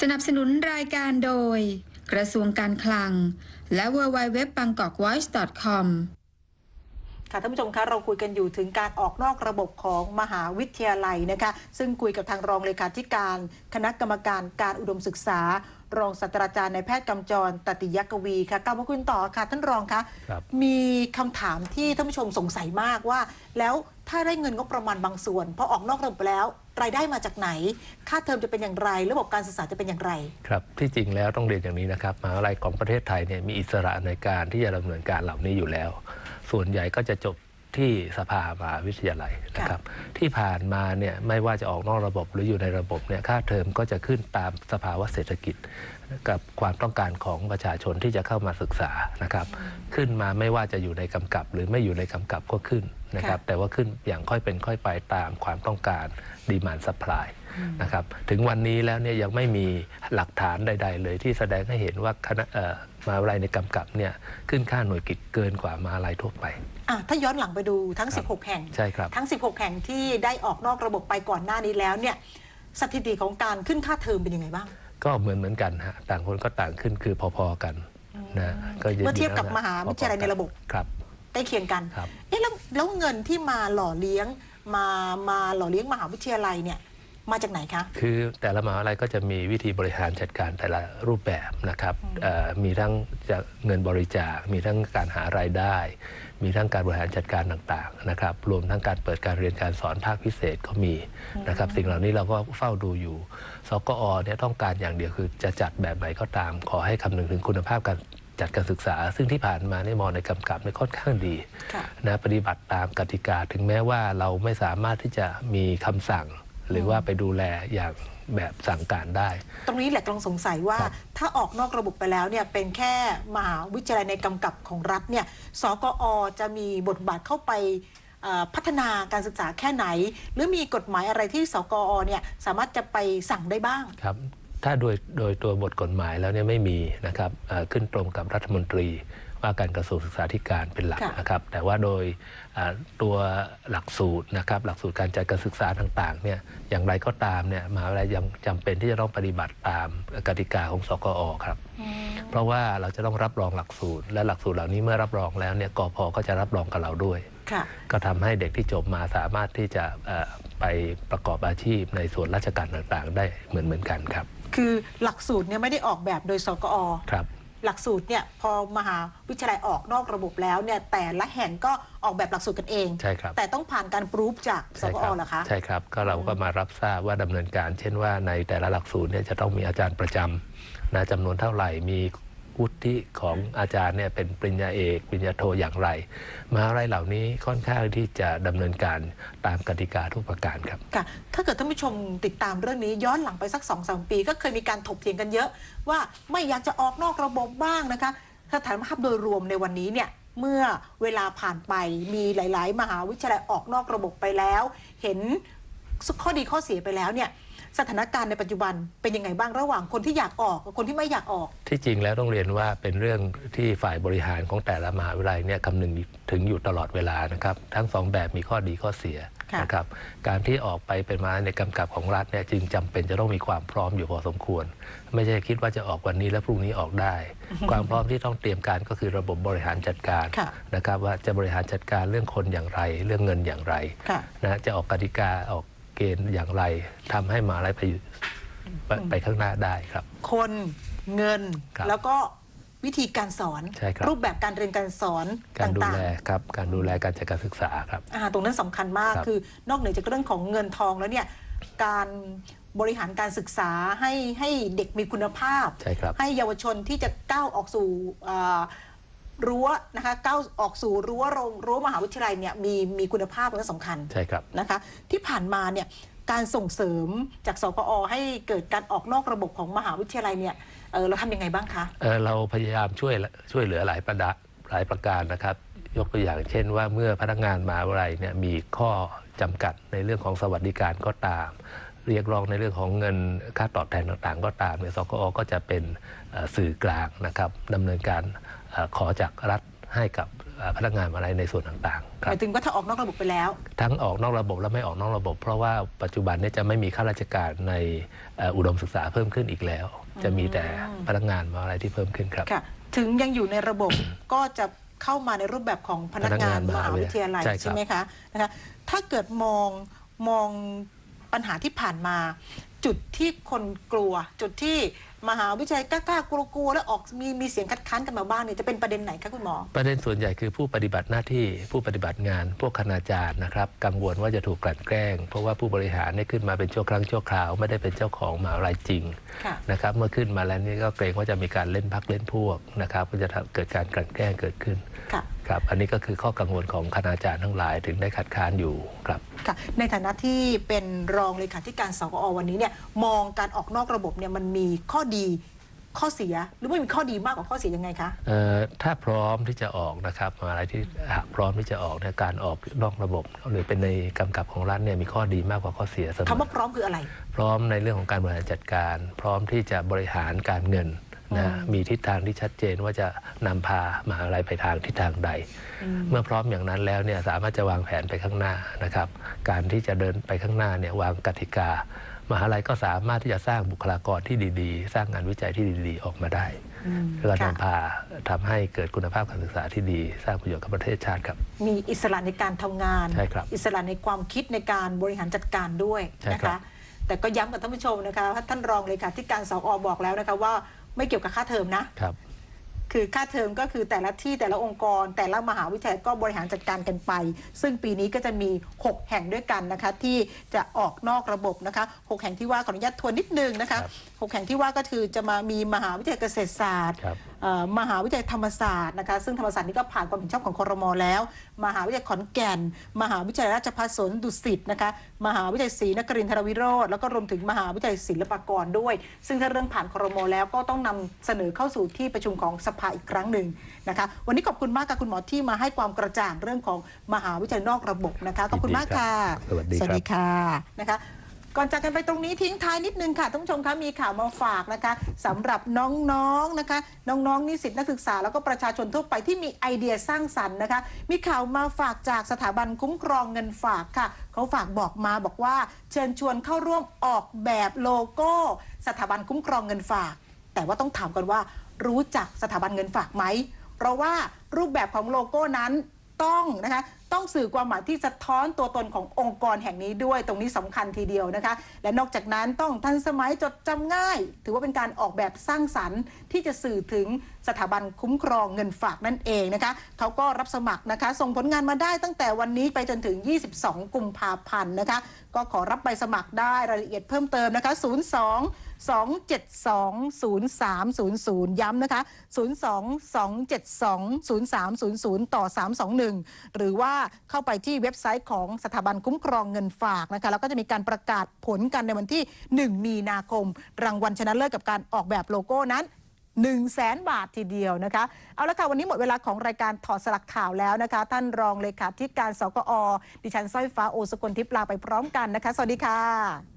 สนับสนุนรายการโดย กระทรวงการคลัง และ w w w b a n g k o k v o i c e c o m ค่ะท่านผู้ชมคะเราคุยกันอยู่ถึงการออกนอกระบบของมหาวิทยาลัยนะคะ ซึ่งคุยกับทางรองเลขาธิการ คณะกรรมการการอุดมศึกษา รองศาสตราจารย์นายแพทย์กำจรตติยกวีค่ะกลับมาคุยต่อค่ะท่านรองคะครับมีคำถามที่ท่านผู้ชมสงสัยมากว่า แล้ว ถ้าได้เงินงบประมาณบางส่วนพอออกนอกระบบไปแล้ว รายได้มาจากไหน ค่าเทอมจะเป็นอย่างไร ระบบการศึกษาจะเป็นอย่างไร ครับที่จริงแล้วต้องเรียนอย่างนี้นะครับมหาวิทยาลัยของประเทศไทยเนี่ยมีอิสระในการที่จะดำเนินการเหล่านี้อยู่แล้ว ส่วนใหญ่ก็จะจบที่สภามหาวิทยาลัยนะครับ ที่ผ่านมาเนี่ยไม่ว่าจะออกนอกระบบหรืออยู่ในระบบเนี่ยค่าเทอมก็จะขึ้นตามสภาวะเศรษฐกิจ กับความต้องการของประชาชนที่จะเข้ามาศึกษานะครับ ขึ้นมาไม่ว่าจะอยู่ในกำกับ หรือไม่อยู่ในกำกับก็ขึ้นนะครับ แต่ว่าขึ้นอย่างค่อยเป็นค่อยไปตามความต้องการดีมานสปายนะครับถึงวันนี้แล้วเนี่ยยังไม่มีหลักฐานใด ๆ เลยที่แสดงให้เห็นว่าคณะเอ่อมหาวิทยาลัยในกำกับเนี่ยขึ้นค่าหน่วยกิจเกินกว่ามหาวิทยาลัยทั่วไปอะถ้าย้อนหลังไปดูทั้งครับ16 แห่งใช่ครับทั้ง 16 แห่งที่ได้ออกนอกระบบไปก่อนหน้านี้แล้วเนี่ยสถิติของการขึ้นค่าเทอมเป็นยังไงบ้าง ก็เหมือนเหมือนกันฮะต่างคนก็ต่างขึ้นคือพอๆกันนะก็นเมื่อเทียบกับนมหาวิทยาลัยในระบบครับใกล้เคียงกันครับเอ๊ะแล้วแล้วเงินที่มาหล่อเลี้ยงมามาหล่อเลี้ยงมหาวิทยาลัยเนี่ยมาจากไหนคะ คือแต่ละมหาวิทยาลัยก็จะมีวิธีบริหารจัดการแต่ละรูปแบบนะครับเอ่อมีทั้งจะเงินบริจาค มีทั้งการหารายได้ มีทั้งการบริหารจัดการต่างๆนะครับรวมทั้งการเปิดการเรียนการสอนภาคพิเศษก็มีนะครับสิ่งเหล่านี้เราก็เฝ้าดูอยู่สกอเนี่ยต้องการอย่างเดียวคือจะจัดแบบไหนก็ตาม ขอให้คำนึงถึงคุณภาพการจัดการศึกษา ซึ่งที่ผ่านมาในยมอในกำกับเนี่ยค่อนข้างดีค่ะนะปฏิบัติตามกติกาถึงแม้ว่าเราไม่สามารถที่จะมีคำสั่ง หรือว่าไปดูแลอย่างแบบสั่งการได้ ตรงนี้แหละกำลังสงสัยว่า ครับถ้าออกนอกระบบไปแล้วเนี่ยเป็นแค่มหาวิทยาลัยในกำกับของรัฐเนี่ยสกอจะมีบทบาทเข้าไปเอ่อพัฒนาการศึกษาแค่ไหน หรือมีกฎหมายอะไรที่สกอเนี่ยสามารถจะไปสั่งได้บ้าง ครับถ้าโดยโดยตัวบทกฎหมายแล้วเนี่ยไม่มีนะครับเอ่อขึ้นตรงกับรัฐมนตรี ว่าการกระทรวงศึกษาธิการเป็นหลักค่ะนะครับ แต่ว่าโดยอ่าตัวหลักสูตรนะครับ หลักสูตรการจัดการศึกษาต่างๆเนี่ยอย่างไรก็ตามเนี่ยมหาวิทยาลัยยังจำเป็นที่จะต้องปฏิบัติตามกติกาของสกอครับ เพราะว่าเราจะต้องรับรองหลักสูตร และหลักสูตรเหล่านี้เมื่อรับรองแล้วเนี่ยกพก็จะรับรองกับเราด้วยค่ะก็ทำให้เด็กที่จบมาสามารถที่จะเอ่อไปประกอบอาชีพในส่วนราชการต่างๆ ได้เหมือนเหมือนกันครับ คือหลักสูตรเนี่ยไม่ได้ออกแบบโดยสกอครับ หลักสูตรเนี่ยพอมหาวิทยาลัยออกนอกระบบแล้วเนี่ยแต่ละแห่งก็ออกแบบหลักสูตรกันเอง ใช่ครับ แต่ต้องผ่านการปรูฟจากสใช่กคอรัเหรอคะ ใช่ครับ ก็เราก็มารับทราบว่าดำเนินการ เช่นว่าในแต่ละหลักสูตรเนี่ยจะต้องมีอาจารย์ประจำนะจำนวนเท่าไหร่มี วุฒิของอาจารย์เนี่ยเป็นปริญญาเอกปริญญาโทอย่างไรมหาวิทยาลัยเหล่านี้ค่อนข้างที่จะดำเนินการตามกติกาทุกประการครับค่ะถ้าเกิดท่านผู้ชมติดตามเรื่องนี้ย้อนหลังไปสัก2อสปี ก็เคยมีการถกเถียงกันเยอะ ว่าไม่อยากจะออกนอกระบบบ้างนะคะสถานภาพโดยรวมในวันนี้เนี่ยเมื่อเวลาผ่านไปมีหลาย ๆ มหาวิทยาลัยออกนอกระบบไปแล้ว เห็นข้อดีข้อเสียไปแล้วเนี่ย สถานการณ์ในปัจจุบันเป็นยังไงบ้างระหว่างคนที่อยากออกกับคนที่ไม่อยากออก ที่จริงแล้วต้องเรียนว่าเป็นเรื่องที่ฝ่ายบริหารของแต่ละมหาวิทยาลัยเนี่ยคำนึงถึงอยู่ตลอดเวลานะครับ ทั้งสองแบบมีข้อดีข้อเสียค่ะนะครับการที่ออกไปเป็นมาในกำกับของรัฐเนี่ยจึงจำเป็นจะต้องมีความพร้อมอยู่พอสมควร ไม่ใช่คิดว่าจะออกวันนี้แล้วพรุ่งนี้ออกได้ ความพร้อมที่ต้องเตรียมการก็คือระบบบริหารจัดการค่ะนะครับว่าจะบริหารจัดการเรื่องคนอย่างไร เรื่องเงินอย่างไรค่ะนะจะออกกติกาออกเก ณฑ์อย่างไรทำให้มหาลัยไปไปไปข้างหน้าได้ครับ คนเงิน ครับแล้วก็วิธีการสอน ใช่ครับ รูปแบบการเรียนการสอนการดูต่างแลๆครับการดูแลการจัดการศึกษาครับอ่าตรงนั้นสำคัญมากครับคือนอกเหนือจากเรื่องของเงินทองแล้วเนี่ยการบริหารการศึกษาให้ให้เด็กมีคุณภาพใช่ครับให้เยาวชนที่จะก้าวออกสู่อ่า รั้วนะคะก้าวออกสู่รั้วโรงรั้วมหาวิทยาลัยเนี่ยมีมีคุณภาพและสำคัญใช่ครับ นะคะ ที่ผ่านมาเนี่ยการส่งเสริมจากสกอให้เกิดการออกนอกระบบของมหาวิทยาลัยเนี่ยเออเราทำยังไงบ้างคะ เอ่อเราพยายามช่วยช่วยเหลือหลายประดะหลายประการนะครับ ยกตัวอย่างเช่นว่าเมื่อพนักงานมหาวิทยาลัยเนี่ยมีข้อจำกัดในเรื่องของสวัสดิการก็ตาม เรียกร้องในเรื่องของเงินค่าตอบแทนต่างๆ ก็ตามเนี่ยสกอก็จะเป็นเอ่อสื่อกลางนะครับดำเนินการเอ่อ ขอจากรัฐให้กับอ่าพนักงานมหาลัยในส่วนต่างๆคหรับมายถึงว่าถ้าออกนอกระบบไปแล้ว ทั้งออกนอกระบบและไม่ออกนอกระบบ เพราะว่าปัจจุบันเนี้จะไม่มีข้าราชการในเอ่ออุดมศึกษาเพิ่มขึ้นอีกแล้ว จะมีแต่พนักงานมหาลัยที่เพิ่มขึ้นครับค่ะถึงยังอยู่ในระบบก็จะเข้ามาในรูปแบบของพนักงานพนักงานมหาวิทยาลัยใช่ครับใช่ไหมคะนะคะถ้าเกิดมองมองปัญหาที่ผ่านมา จุดที่คนกลัวจุดที่ มหาวิทยาลัยกล้าๆกลัวๆแล้วออกมีมีเสียงคัดค้านกันมาบ้างเนี่ยจะเป็นประเด็นไหนคะคุณหมอ ประเด็นส่วนใหญ่คือผู้ปฏิบัติหน้าที่ผู้ปฏิบัติงาน พวกคณาจารย์นะครับ กังวลว่าจะถูกกลั่นแกล้ง เพราะว่าผู้บริหารเนี่ยขึ้นมาเป็นชั่วครั้งชั่วคราวไม่ได้เป็นเจ้าของมหาวิทยาลัยจริงค่ะนะครับเมื่อขึ้นมาแล้วนี่ก็เกรงว่าจะมีการเล่นพักเล่นพวกนะครับก็จะทำเกิดการกลั่นแกล้งเกิดขึ้น ค่ะครับ อันนี้ก็คือข้อกังวลของคณาจารย์ทั้งหลายถึงได้คัดค้านอยู่ครับค่ะในฐานะที่เป็นรองเลขาธิการสกอวันนี้เนี่ยมองการออกนอกระบบเนี่ยมันมีข้อดีข้อเสียหรือว่ามีข้อดีมากกว่าข้อเสียยังไงคะเอ่อถ้าพร้อมที่จะออกนะครับอะไรที่หากพร้อมที่จะออกในยการออกนอกระบบ หรือเป็นในกำกับของรัฐเนี่ยมีข้อดีมากกว่าข้อเสียเสมคำอว่าพร้อมคืออะไร พร้อมในเรื่องของการบริหารจัดการ พร้อมที่จะบริหารการเงิน นะอืมมีทิศทางที่ชัดเจนว่าจะนำพามหาลัยไปทางทิศทางใด เมื่อพร้อมอย่างนั้นแล้วเนี่ยสามารถจะวางแผนไปข้างหน้านะครับ การที่จะเดินไปข้างหน้าเนี่ยวางกติกามหาลัยก็สามารถที่จะสร้างบุคลากรที่ดีๆ สร้างงานวิจัยที่ดีๆ ออกมาได้อืมแล้วก็ค่ะนำพาทำให้เกิดคุณภาพการศึกษาที่ดี สร้างประโยชน์กับประเทศชาติครับ มีอิสระในการทำงานใช่ครับอิสระในความคิดในการบริหารจัดการด้วยใช่นะครัคะบแต่ก็ย้ำกับท่านผู้ชมนะคะว่าท่านรองเลขาธิการสอบอกแล้วนะคะว่า ไม่เกี่ยวกับค่าเทอมนะ ครับ คือค่าเทอมก็คือแต่ละที่แต่ละองค์กร แต่ละมหาวิทยาลัยก็บริหารจัดการกันไป ซึ่งปีนี้ก็จะมี 6 แห่งด้วยกันนะคะ ที่จะออกนอกระบบนะคะ 6 แห่งที่ว่าขออนุญาตทวนนิดนึงนะคะ ครับ หกแห่งที่ว่าก็คือจะมามีมหาวิทยาลัยเกษตรศาสตร์ครับ เอ่อมหาวิทยาลัยธรรมศาสตร์นะคะซึ่งธรรมศาสตร์นี่ก็ผ่านความเห็นชอบของคอรมอแล้ว มหาวิทยาลัยขอนแก่น มหาวิทยาลัยราชภัฏสวนดุสิตนะคะมหาวิทยาลัยศรีนครินทรวิโรธแล้วก็รวมถึงมหาวิทยาลัยศิลปากรด้วย ซึ่งถ้าเรื่องผ่านคอรมอแล้วก็ต้องนำเสนอเข้าสู่ที่ประชุมของสภาอีกครั้งหนึ่งนะคะวันนี้ขอบคุณมากค่ะคุณหมอที่มาให้ความกระจ่างเรื่องของมหาวิทยาลัยนอกระบบนะคะขอบคุณมากค่ะ สวัสดีครับสวัสดีค่ะนะคะ ก่อนจากกันไปตรงนี้ทิ้งท้ายนิดนึงค่ะท่านผู้ชมคะมีข่าวมาฝากนะคะสำหรับน้องๆนะคะ น้องๆนิสิตนักศึกษาแล้วก็ประชาชนทั่วไปที่มีไอเดียสร้างสรรค์นะคะ มีข่าวมาฝากจากสถาบันคุ้มครองเงินฝากค่ะ เขาฝากบอกมาบอกว่า เชิญชวนเข้าร่วมออกแบบโลโก้ สถาบันคุ้มครองเงินฝาก แต่ว่าต้องถามกันว่ารู้จักสถาบันเงินฝากไหมเพราะว่ารูปแบบของโลโก้นั้น ต้องนะคะต้องสื่อความหมายที่สะท้อนตัวตนขององค์กรแห่งนี้ด้วยตรงนี้สำคัญทีเดียวนะคะ และนอกจากนั้นต้องทันสมัยจดจำง่าย ถือว่าเป็นการออกแบบสร้างสรรค์ ที่จะสื่อถึงสถาบันคุ้มครองเงินฝากนั่นเองนะคะเขาก็รับสมัครนะคะ ส่งผลงานมาได้ตั้งแต่วันนี้ไปจนถึง 22 กุมภาพันธ์นะคะ ก็ขอรับใบสมัครได้รายละเอียดเพิ่มเติมนะคะ 02 2720300 ย้ำนะคะ 02-272-0300 ต่อ 321 หรือว่าเข้าไปที่เว็บไซต์ของสถาบันคุ้มครองเงินฝากนะคะ แล้วก็จะมีการประกาศผลกันในวันที่ 1 มีนาคม รางวัลชนะเลิศกับการออกแบบโลโก้นั้น1 0 0 0 0แสนบาททีเดียวนะคะ เอาละค่ะ วันนี้หมดเวลาของรายการถอดสลักข่าวแล้วนะคะ ท่านรองเลขาธิการสกอ ดิฉันสร้อยฟ้าโอสกลทิพย์ลาไปพร้อมกันนะคะ สวัสดีค่ะ